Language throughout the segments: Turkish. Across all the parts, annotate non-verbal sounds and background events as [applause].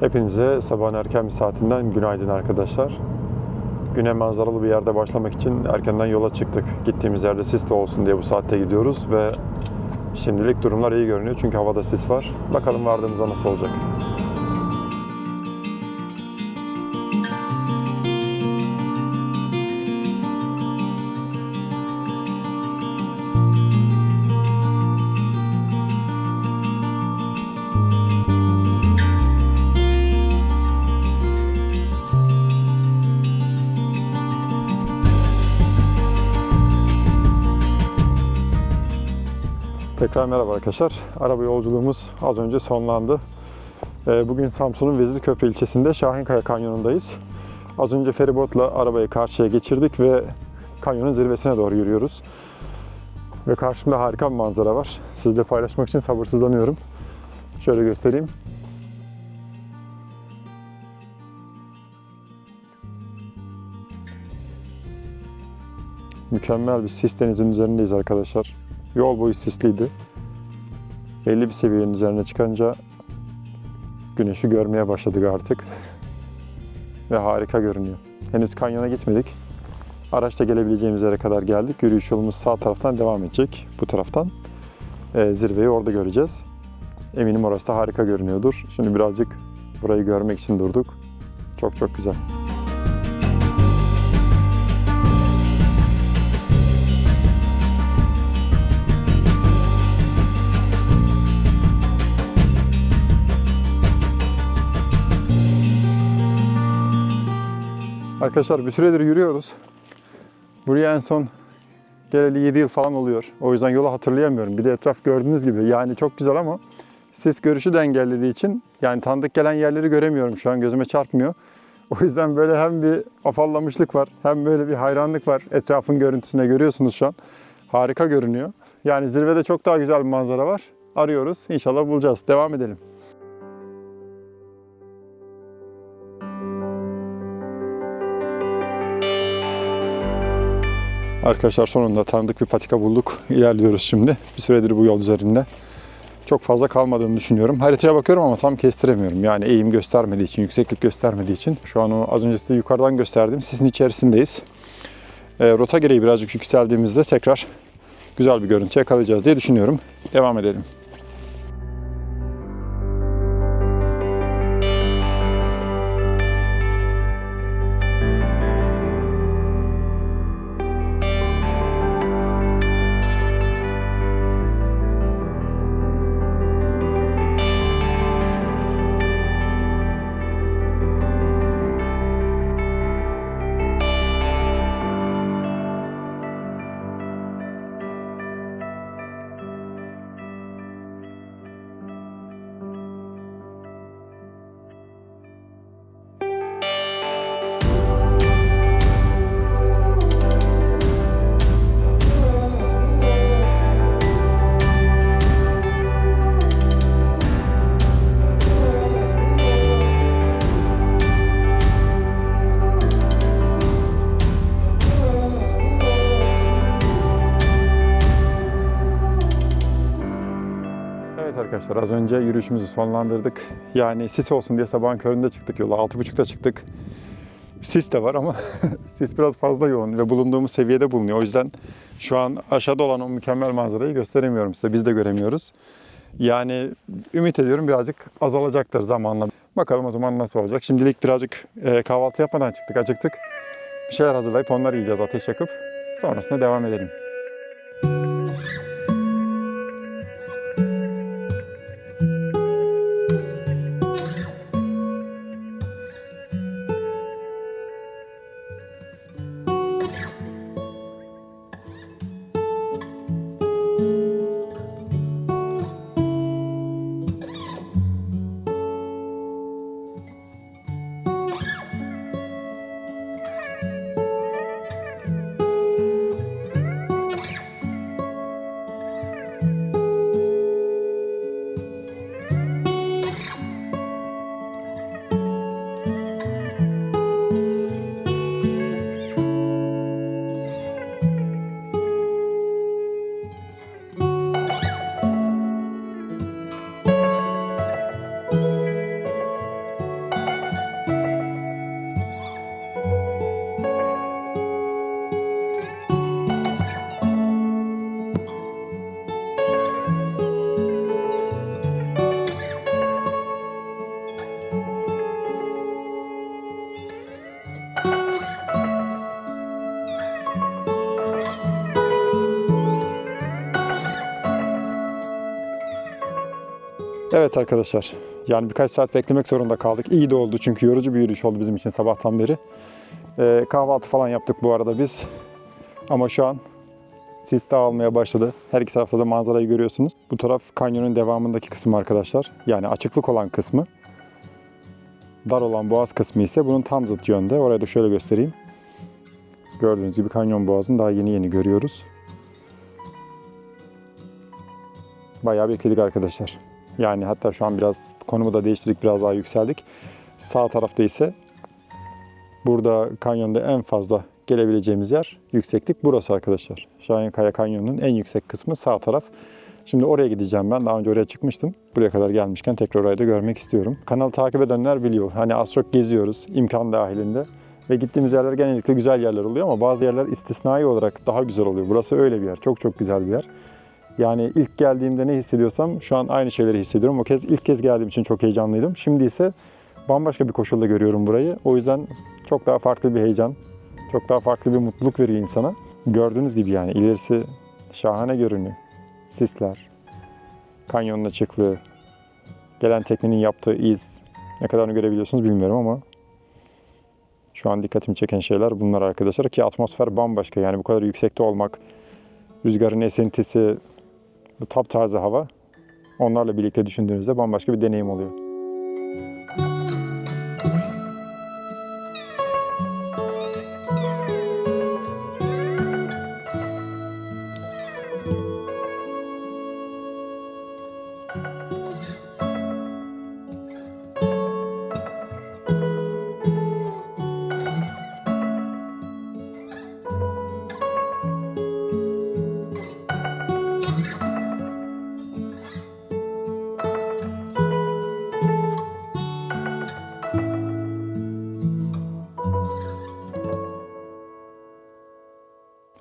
Hepinize sabahın erken bir saatinden günaydın arkadaşlar. Güne manzaralı bir yerde başlamak için erkenden yola çıktık. Gittiğimiz yerde sis de olsun diye bu saatte gidiyoruz ve şimdilik durumlar iyi görünüyor çünkü havada sis var. Bakalım vardığımızda nasıl olacak. Tekrar merhaba arkadaşlar. Araba yolculuğumuz az önce sonlandı. Ee, Bugün Samsun'un Vezirköprü ilçesinde Şahinkaya Kanyonu'ndayız. Az önce feribotla arabayı karşıya geçirdik ve kanyonun zirvesine doğru yürüyoruz. Ve karşımda harika bir manzara var. Sizle paylaşmak için sabırsızlanıyorum. Şöyle göstereyim. Mükemmel bir sis denizin üzerindeyiz arkadaşlar. Yol boyu sisliydi. Belli bir seviyenin üzerine çıkınca güneşi görmeye başladık artık. Ve harika görünüyor. Henüz kanyona gitmedik. Araçla gelebileceğimiz yere kadar geldik. Yürüyüş yolumuz sağ taraftan devam edecek. Bu taraftan. Ee, zirveyi orada göreceğiz. Eminim orası da harika görünüyordur. Şimdi birazcık burayı görmek için durduk. Çok çok güzel. Arkadaşlar bir süredir yürüyoruz. Buraya en son geleli 7 yıl falan oluyor. O yüzden yolu hatırlayamıyorum. Bir de etraf gördüğünüz gibi yani çok güzel ama sis görüşü de engellediği için yani tanıdık gelen yerleri göremiyorum şu an gözüme çarpmıyor. O yüzden böyle hem bir afallamışlık var hem böyle bir hayranlık var etrafın görüntüsüne görüyorsunuz şu an. Harika görünüyor. Yani zirvede çok daha güzel bir manzara var. Arıyoruz. İnşallah bulacağız. Devam edelim. Arkadaşlar sonunda tanıdık bir patika bulduk. İlerliyoruz şimdi. Bir süredir bu yol üzerinde. Çok fazla kalmadığını düşünüyorum. Haritaya bakıyorum ama tam kestiremiyorum. Yani eğim göstermediği için, yükseklik göstermediği için. Şu an az önce size yukarıdan gösterdim. Sisin içerisindeyiz. E, rota gereği birazcık yükseldiğimizde tekrar güzel bir görüntü yakalayacağız diye düşünüyorum. Devam edelim. Az önce yürüyüşümüzü sonlandırdık. Yani sis olsun diye sabahın köründe çıktık yola. 6.30'da çıktık. Sis de var ama [laughs] sis biraz fazla yoğun ve bulunduğumuz seviyede bulunuyor. O yüzden şu an aşağıda olan o mükemmel manzarayı gösteremiyorum size. Biz de göremiyoruz. Yani ümit ediyorum birazcık azalacaktır zamanla. Bakalım o zaman nasıl olacak. Şimdilik birazcık e, kahvaltı yapmadan çıktık, acıktık. Bir şeyler hazırlayıp onları yiyeceğiz ateş yakıp. Sonrasında devam edelim. Evet arkadaşlar. Yani birkaç saat beklemek zorunda kaldık. İyi de oldu çünkü yorucu bir yürüyüş oldu bizim için sabahtan beri. Ee, kahvaltı falan yaptık bu arada biz. Ama şu an sis dağılmaya başladı. Her iki tarafta da manzarayı görüyorsunuz. Bu taraf kanyonun devamındaki kısmı arkadaşlar. Yani açıklık olan kısmı. Dar olan boğaz kısmı ise bunun tam zıt yönde. Orayı da şöyle göstereyim. Gördüğünüz gibi kanyon boğazını daha yeni yeni görüyoruz. Bayağı bekledik arkadaşlar. Yani hatta şu an biraz konumu da değiştirdik, biraz daha yükseldik. Sağ tarafta ise burada kanyonda en fazla gelebileceğimiz yer yükseklik burası arkadaşlar. Şahinkaya Kanyonu'nun en yüksek kısmı sağ taraf. Şimdi oraya gideceğim ben. Daha önce oraya çıkmıştım. Buraya kadar gelmişken tekrar orayı da görmek istiyorum. Kanalı takip edenler biliyor. Hani az çok geziyoruz imkan dahilinde. Ve gittiğimiz yerler genellikle güzel yerler oluyor ama bazı yerler istisnai olarak daha güzel oluyor. Burası öyle bir yer. Çok çok güzel bir yer. Yani ilk geldiğimde ne hissediyorsam şu an aynı şeyleri hissediyorum. O kez ilk kez geldiğim için çok heyecanlıydım. Şimdi ise bambaşka bir koşulda görüyorum burayı. O yüzden çok daha farklı bir heyecan, çok daha farklı bir mutluluk veriyor insana. Gördüğünüz gibi yani ilerisi şahane görünüyor. Sisler, kanyonun açıklığı, gelen teknenin yaptığı iz. Ne kadarını görebiliyorsunuz bilmiyorum ama şu an dikkatimi çeken şeyler bunlar arkadaşlar ki atmosfer bambaşka yani bu kadar yüksekte olmak, rüzgarın esintisi, bu taptaze hava onlarla birlikte düşündüğünüzde bambaşka bir deneyim oluyor.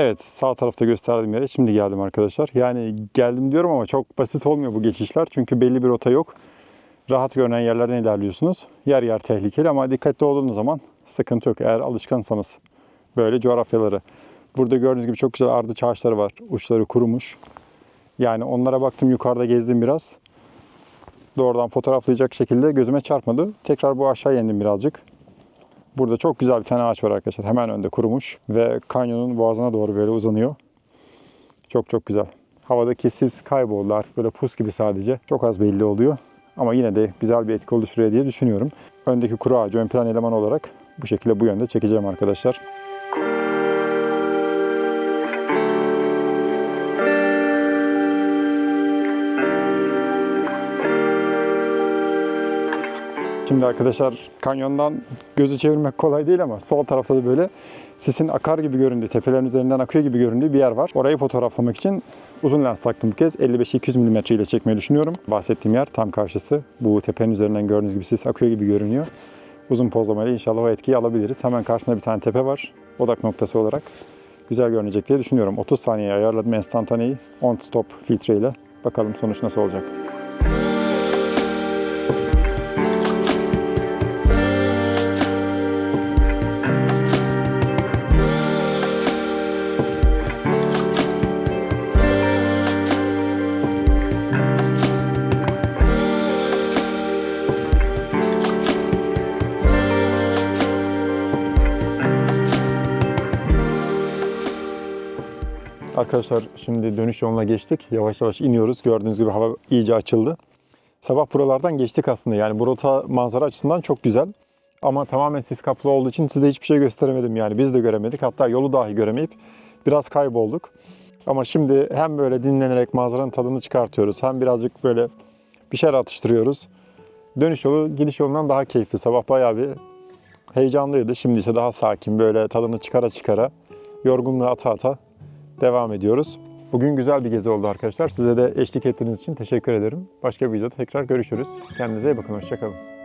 Evet sağ tarafta gösterdiğim yere şimdi geldim arkadaşlar. Yani geldim diyorum ama çok basit olmuyor bu geçişler. Çünkü belli bir rota yok. Rahat görünen yerlerden ilerliyorsunuz. Yer yer tehlikeli ama dikkatli olduğunuz zaman sıkıntı yok. Eğer alışkansanız böyle coğrafyaları. Burada gördüğünüz gibi çok güzel ardıç ağaçları var. Uçları kurumuş. Yani onlara baktım yukarıda gezdim biraz. Doğrudan fotoğraflayacak şekilde gözüme çarpmadı. Tekrar bu aşağı indim birazcık. Burada çok güzel bir tane ağaç var arkadaşlar. Hemen önde kurumuş ve kanyonun boğazına doğru böyle uzanıyor. Çok çok güzel. Havadaki sis kayboldu artık böyle pus gibi sadece. Çok az belli oluyor. Ama yine de güzel bir etki oluşturuyor diye düşünüyorum. Öndeki kuru ağacı ön plan eleman olarak bu şekilde bu yönde çekeceğim arkadaşlar. Şimdi arkadaşlar kanyondan gözü çevirmek kolay değil ama sol tarafta da böyle sisin akar gibi göründüğü, tepelerin üzerinden akıyor gibi göründüğü bir yer var. Orayı fotoğraflamak için uzun lens taktım bu kez. 55-200 mm ile çekmeyi düşünüyorum. Bahsettiğim yer tam karşısı. Bu tepenin üzerinden gördüğünüz gibi sis akıyor gibi görünüyor. Uzun pozlamayla inşallah o etkiyi alabiliriz. Hemen karşısında bir tane tepe var. Odak noktası olarak güzel görünecek diye düşünüyorum. 30 saniye ayarladım enstantaneyi on stop filtreyle. Bakalım sonuç nasıl olacak. Arkadaşlar şimdi dönüş yoluna geçtik. Yavaş yavaş iniyoruz. Gördüğünüz gibi hava iyice açıldı. Sabah buralardan geçtik aslında. Yani bu rota manzara açısından çok güzel. Ama tamamen sis kaplı olduğu için size hiçbir şey gösteremedim yani. Biz de göremedik. Hatta yolu dahi göremeyip biraz kaybolduk. Ama şimdi hem böyle dinlenerek manzaranın tadını çıkartıyoruz. Hem birazcık böyle bir şeyler atıştırıyoruz. Dönüş yolu gidiş yolundan daha keyifli. Sabah bayağı bir heyecanlıydı. Şimdi ise daha sakin böyle tadını çıkara çıkara yorgunluğu ata ata devam ediyoruz. Bugün güzel bir gezi oldu arkadaşlar. Size de eşlik ettiğiniz için teşekkür ederim. Başka bir videoda tekrar görüşürüz. Kendinize iyi bakın. Hoşçakalın.